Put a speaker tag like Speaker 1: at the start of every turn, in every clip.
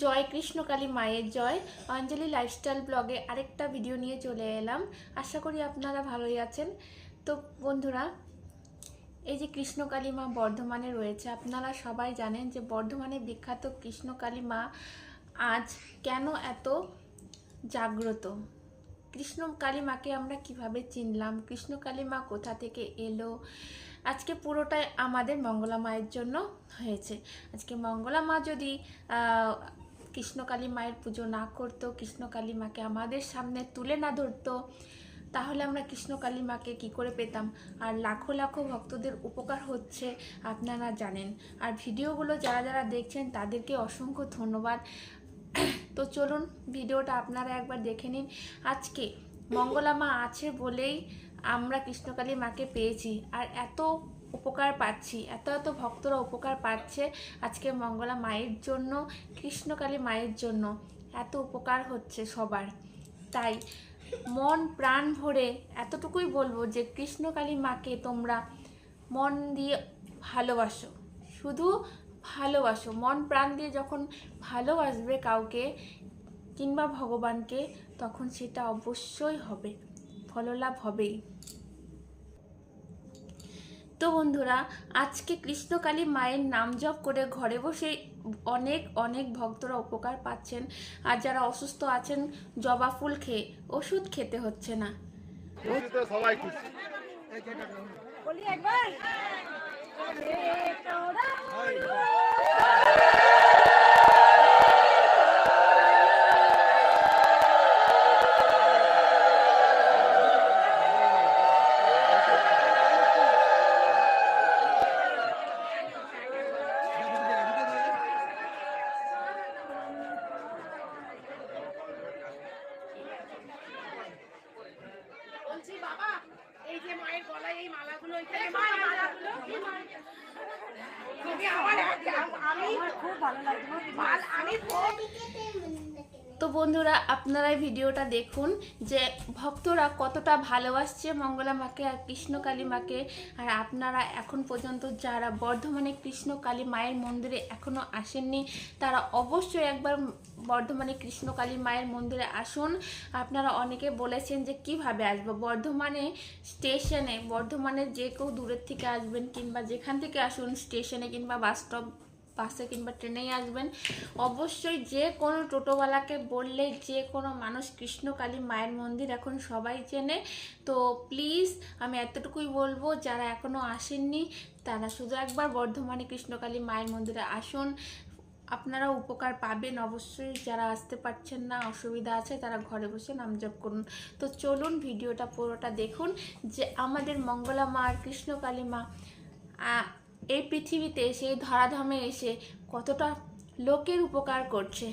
Speaker 1: জয় কৃষ্ণকালী মায়ের জয় অঞ্জলি লাইফস্টাইল ব্লগে আরেকটা ভিডিও নিয়ে চলে এলাম আশা করি আপনারা ভালোই আছেন তো বন্ধুরা এই যে কৃষ্ণকালী মা বর্ধমানে রয়েছে আপনারা সবাই জানেন যে বর্ধমানে বিখ্যাত কৃষ্ণকালী মা আজ কেন এত জাগ্রত কৃষ্ণকালী মাকে আমরা কিভাবে চিনলাম কৃষ্ণকালী মা কোথা থেকে এলো আজকে পুরোটাই আমাদের মঙ্গলা মায়ের জন্য হয়েছে আজকে মঙ্গলা মা যদি কৃষ্ণকালী মায়ের পুজো না করতো কৃষ্ণকালী মাকে আমাদের সামনে তুলে না ধরতো তাহলে আমরা কৃষ্ণকালী মাকে কি করে পেতাম আর লাখো লাখো ভক্তদের উপকার হচ্ছে আপনারা জানেন আর ভিডিওগুলো যারা যারা দেখছেন তাদেরকে অসংখ্য ধন্যবাদ তো চলুন ভিডিওটা আপনারা একবার দেখে নিন আজকে মঙ্গলা মা আছে বলেই আমরা কৃষ্ণকালী মাকে পেয়েছি আর এত উপকার পাচ্ছি এত এত ভক্তরা উপকার পাচ্ছে আজকে মঙ্গলা মায়ের জন্য কৃষ্ণকালী মায়ের জন্য এত উপকার হচ্ছে সবার তাই মন প্রাণ ভরে এতটুকুই বলবো যে কৃষ্ণকালী মাকে তোমরা মন দিয়ে ভালোবাসো শুধু ভালোবাসো মন প্রাণ দিয়ে যখন ভালোবাসবে কাউকে কিংবা ভগবানকে তখন সেটা অবশ্যই হবে ফললাভ হবেই তো বন্ধুরা আজকে কৃষ্ণকালী মায়ের নাম জপ করে ঘরে বসে অনেক অনেক ভক্তরা উপকার পাচ্ছেন আর যারা অসুস্থ আছেন জবা ফুল খেয়ে ওষুধ খেতে হচ্ছে না গলায় এই মালাগুলো ওইখানে মালাগুলো আমি খুব ভালো লাগছে আমি তো বন্ধুরা আপনারা ভিডিওটা দেখুন যে ভক্তরা কতটা ভালোবাসছে মঙ্গলা মাকে আর কৃষ্ণকালী মাকে আর আপনারা এখন পর্যন্ত যারা বর্ধমানে কৃষ্ণকালী মায়ের মন্দিরে এখনও আসেননি তারা অবশ্যই একবার বর্ধমানে কৃষ্ণকালী মায়ের মন্দিরে আসুন আপনারা অনেকে বলেছেন যে কিভাবে আসবো বর্ধমানে স্টেশনে বর্ধমানে যে কেউ দূরের থেকে আসবেন কিংবা যেখান থেকে আসুন স্টেশনে কিংবা বাস স্টপ বাসে কিংবা ট্রেনেই আসবেন অবশ্যই যে কোনো টোটোওয়ালাকে বললে যে কোনো মানুষ কৃষ্ণকালী মায়ের মন্দির এখন সবাই চেনে তো প্লিজ আমি এতটুকুই বলবো যারা এখনও আসেননি তারা শুধু একবার বর্ধমানে কৃষ্ণকালী মায়ের মন্দিরে আসুন আপনারা উপকার পাবেন অবশ্যই যারা আসতে পারছেন না অসুবিধা আছে তারা ঘরে বসে নামজপ করুন তো চলুন ভিডিওটা পুরোটা দেখুন যে আমাদের মঙ্গলা মা আর কৃষ্ণকালী মা এই পৃথিবীতে সেই ধরাধামে এসে কতটা লোকের উপকার করছে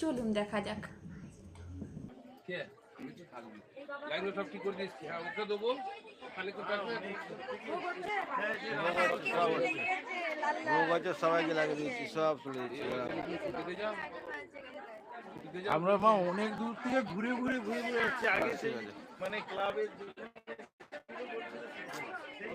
Speaker 1: চলুন দেখা যাক হ্যাঁ, আমরা মা অনেক দূর থেকে ঘুরে ঘুরে ঘুরে ঘুরে যাচ্ছি আগে মানে ক্লাবের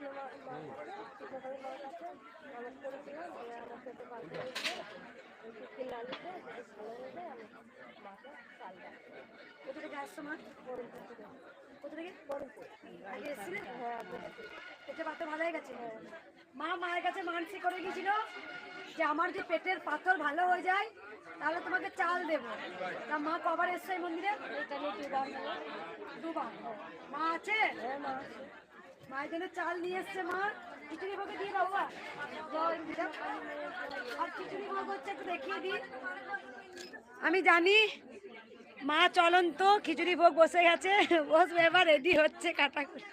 Speaker 1: মা পাথর ভালো হয়ে গেছে মা মায়ের কাছে মানসিক করে গিয়েছিল যে আমার যে পেটের পাথর ভালো হয়ে যায় তাহলে তোমাকে চাল দেব তা মা কবার এসছে মন্দিরে দুবার দুবার মা আছে হ্যাঁ মা চাল নিয়ে এসছে মা খিচুড়ি ভোগে দিয়ে দাও আর খিচুড়ি ভোগ হচ্ছে একটু দেখিয়ে আমি জানি মা চলন্ত খিচুড়ি ভোগ বসে গেছে বসবে এবার রেডি হচ্ছে কাটাকুটি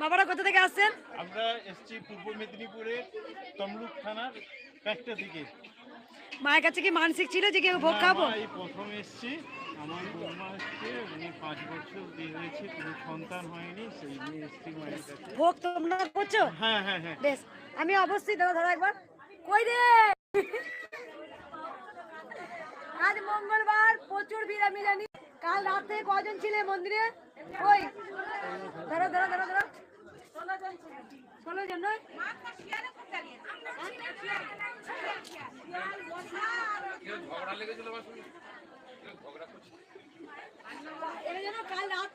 Speaker 1: বাবারা কোথা থেকে আসছেন
Speaker 2: আমরা এসছি পূর্ব মেদিনীপুরের তমলুক থানার একটা দিকে
Speaker 1: মায়ের কাছে কি মানসিক ছিল যে কেউ ভোগ খাবো
Speaker 2: প্রথম এসছি আমার উনি পাঁচ বছর বিয়ে হয়েছে কোনো সন্তান হয়নি সেই নিয়ে
Speaker 1: ভোগ তোমরা করছো হ্যাঁ হ্যাঁ হ্যাঁ বেশ আমি অবশ্যই দাদা ধরো একবার কই রে আজ মঙ্গলবার প্রচুর ভিড় আমি জানি কাল রাতে কজন ছিলে মন্দিরে ওই ধরো ধরো ধরো ধরো ষোলো জন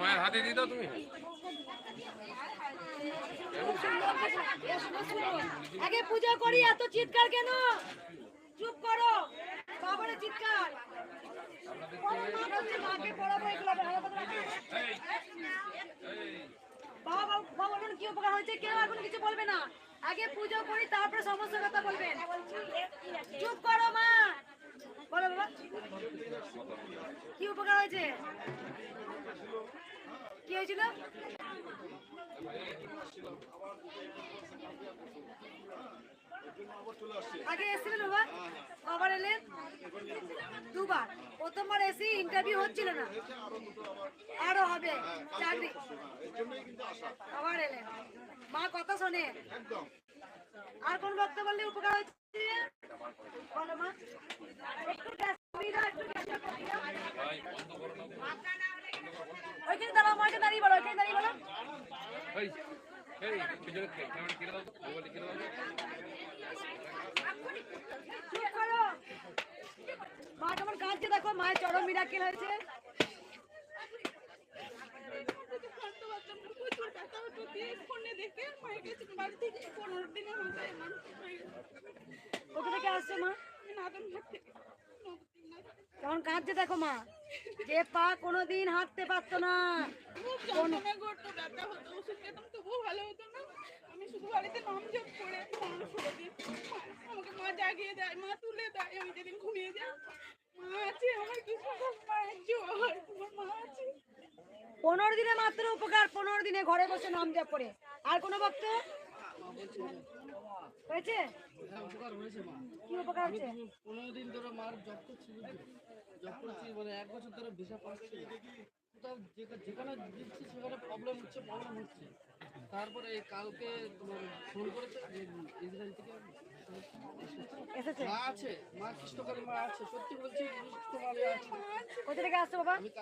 Speaker 1: মায়ের হাতে দিয়ে দাও তুমি আগে পূজা করি এত চিৎকার কেন চুপ করো বাবারে চিৎকার মাকে পড়াবো বাবা বাবা কি উপকার হয়েছে কেউ এখন কিছু বলবে না আগে পুজো করি তারপরে সমস্ত কথা বলবেন চুপ করো মা বলো বাবা কি উপকার হয়েছে কি হয়েছিল আগে এসেছিলেন বাবা আবার এলেন দুবার প্রথমবার এসে ইন্টারভিউ হচ্ছিল না আরো হবে চাকরি আবার এলেন মা কথা শোনে একদম আর কোন বক্তা বললে উপকার হচ্ছে মা কেমন কাঁদছে দেখো মায়ের চরম মিরাকিল হয়েছে বাচ্চা কেমন কাঁদছে দেখো মা যে পা কোনোদিন হাঁটতে পারতো না
Speaker 3: খুব যন্ত্রণা তবুও ভালো হতো না আমি শুধু বাড়িতে নাম জপ করে আমাকে মা জাগিয়ে দেয় মা তুলে দেয় আমি যেদিন ঘুমিয়ে যাই
Speaker 1: পনেরো দিনে মাত্র উপকার পনেরো দিনে ঘরে বসে নাম জপ করে আর কোনো ভক্ত হয়েছে
Speaker 4: পনেরো দিন ধরে মার জপ করছি জপ করছি মানে এক বছর ধরে ভিসা পাচ্ছি যেখানে দিচ্ছি সেখানে প্রবলেম হচ্ছে প্রবলেম হচ্ছে তারপরে কালকে ফোন করেছে ইসরায়েল থেকে আমি জানি
Speaker 1: যত ভক্ত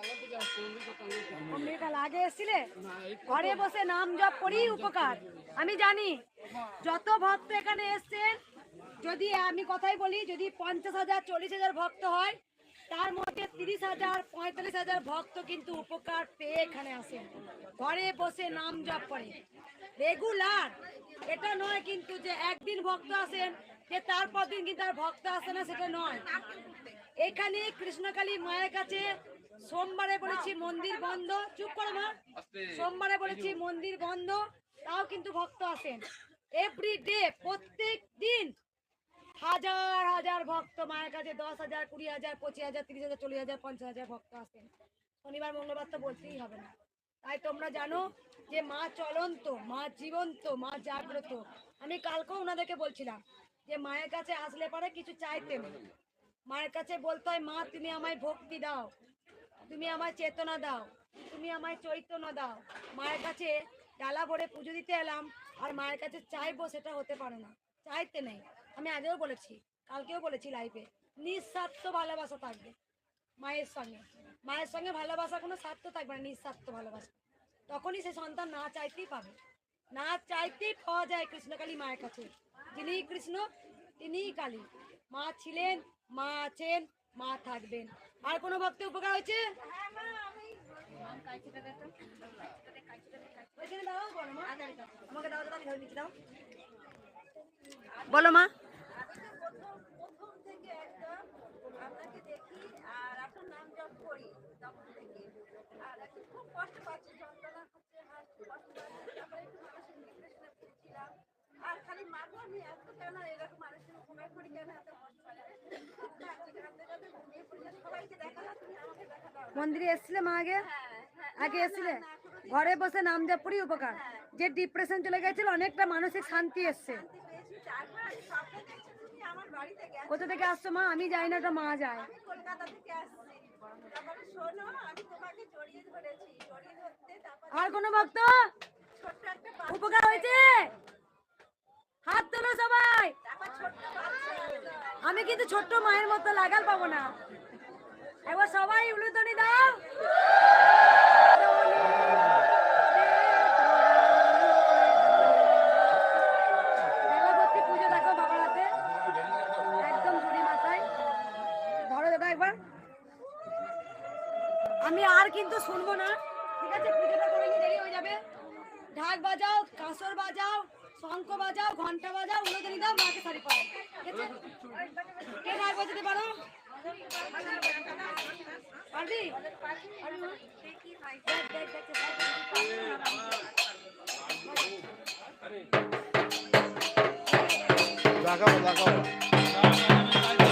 Speaker 1: এখানে এসছেন যদি আমি কথাই বলি যদি পঞ্চাশ হাজার চল্লিশ হাজার ভক্ত হয় তার মধ্যে তিরিশ হাজার পঁয়তাল্লিশ হাজার ভক্ত কিন্তু উপকার পেয়ে এখানে আসেন ঘরে বসে নাম জপ করে রেগুলার এটা নয় কিন্তু যে একদিন ভক্ত আসেন যে তারপর দিন কিন্তু আর ভক্ত আসে না সেটা নয় এখানে কৃষ্ণকালী মায়ের কাছে সোমবারে বলেছি মন্দির বন্ধ চুপ করো মা সোমবারে বলেছি মন্দির বন্ধ তাও কিন্তু ভক্ত আসেন এভরি ডে প্রত্যেক দিন হাজার হাজার ভক্ত মায়ের কাছে দশ হাজার কুড়ি হাজার পঁচিশ হাজার তিরিশ হাজার চল্লিশ হাজার পঞ্চাশ হাজার ভক্ত আসেন শনিবার মঙ্গলবার তো বলতেই হবে না তাই তোমরা জানো যে মা চলন্ত মা জীবন্ত মা জাগ্রত আমি কালকেও ওনাদেরকে বলছিলাম যে মায়ের কাছে আসলে পরে কিছু চাইতে মায়ের কাছে বলতে হয় মা তুমি আমায় ভক্তি দাও তুমি আমায় চেতনা দাও তুমি আমায় চৈতন্য দাও মায়ের কাছে ডালা ভরে পুজো দিতে এলাম আর মায়ের কাছে চাইবো সেটা হতে পারে না চাইতে নেই আমি আগেও বলেছি কালকেও বলেছি লাইফে নিঃস্বার্থ ভালোবাসা থাকবে মায়ের সঙ্গে মায়ের সঙ্গে ভালোবাসা কোনো স্বার্থ থাকবে না নিঃস্বার্থ ভালোবাসা তখনই সে সন্তান না চাইতেই পাবে না চাইতেই পাওয়া যায় কৃষ্ণকালী মায়ের কাছে যিনি কৃষ্ণ তিনি কালী মা ছিলেন মা আছেন মা থাকবেন আর কোনো ভক্ত উপকার হয়েছে হ্যাঁ বলো মা আচ্ছা, আচ্ছা। আপনাকে দেখি আর আপনার নাম করি তখন আর একটু খুব কষ্ট পাচ্ছি যন্ত্রণা হচ্ছে কষ্ট পাচ্ছি তারপরে একটু মানুষের আর খালি মাগো আমি এত কেন এরকম মানুষের পড়ি কেন এত মন্দিরে এসছিলে মা আগে হ্যাঁ, হ্যাঁ, আগে এসছিলে ঘরে বসে নাম জপুরি উপকার হ্যাঁ। যে ডিপ্রেশন চলে গেছিল অনেকটা মানসিক শান্তি এসছে কোথা থেকে আসছো মা আমি যাই না তো মা যায় আর কোনো ভক্ত উপকার হয়েছে হাত তোলো সবাই আমি কিন্তু ছোট্ট মায়ের মতো লাগাল পাবো না একবার সবাই উলুতনি দাও আমি আর কিন্তু শুনবো না ঠিক আছে পুজোটা করে নিয়ে দেরি হয়ে যাবে ঢাক বাজাও কাঁসর বাজাও শঙ্খ বাজাও ঘন্টা বাজাও উলোদানি দাও মাকে শাড়ি পরাও ঠিক আছে কে ঢাক বাজাতে পারো পারবি লাগাও লাগাও